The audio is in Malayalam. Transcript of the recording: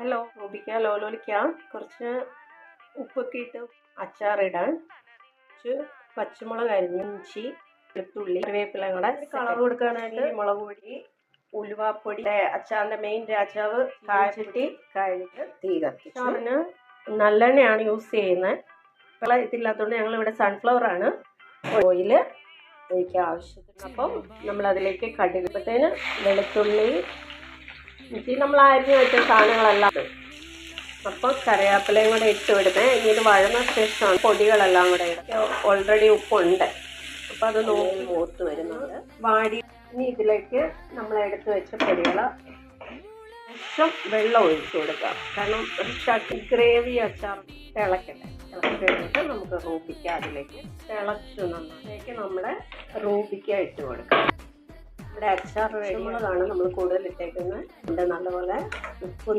ഹലോ റൂബിക്ക ലോലോലിക്ക കുറച്ച് ഉപ്പൊക്കെ ഇട്ട് അച്ചാറിടാൻ. കുറച്ച് പച്ചമുളക് അരിഞ്ഞ് ഇഞ്ചി വെളുത്തുള്ളി കറിവേപ്പില കൂടെ കളർ കൊടുക്കാനായിട്ട് മുളക് പൊടി ഉലുവാപ്പൊടി അച്ചാറിന്റെ മെയിൻ രാജാവ് കാച്ചിട്ടി കഴിഞ്ഞിട്ട് തീ കത്തിച്ച്. നല്ലെണ്ണയാണ് യൂസ് ചെയ്യുന്നത് ഇപ്പോൾ ഇതില്ലാത്തതുകൊണ്ട് ഞങ്ങളിവിടെ സൺഫ്ലവർ ആണ്. ഓയിൽ എനിക്ക് ആവശ്യത്തിന്. അപ്പം നമ്മൾ അതിലേക്ക് കടുകുമ്പത്തേന് വെളുത്തുള്ളി ഇഞ്ചി നമ്മൾ അരിഞ്ഞു വെച്ച സാധനങ്ങളെല്ലാം അപ്പോൾ അപ്പം കറിവേപ്പിലയും കൂടെ ഇട്ട് വിടുന്നത് ഇനി ഇത് വഴന്ന ശേഷമാണ് പൊടികളെല്ലാം കൂടെ ഓൾറെഡി ഉപ്പുണ്ട്. അപ്പം അത് നോക്കി മൂത്ത് വരുന്നുണ്ട്. വാടി. ഇനി ഇതിലേക്ക് നമ്മൾ എടുത്ത് വെച്ച പൊടികൾ ശേഷം വെള്ളം ഒഴിച്ചു കൊടുക്കുക കാരണം ഒരു ചട്ടി ഗ്രേവി അച്ചാർ തിളക്കട്ടെ. തിളക്കി നമുക്ക് റൂബിക്ക അതിലേക്ക് തിളച്ചു നന്നായിട്ട് നമ്മുടെ റൂബിക്ക ഇട്ട് കൊടുക്കാം. നമ്മുടെ അച്ചാർ മുളകാണ് നമ്മൾ കൂടുതൽ ഇട്ടേക്കുന്നത്. ഇവിടെ നല്ലപോലെ ഉപ്പ്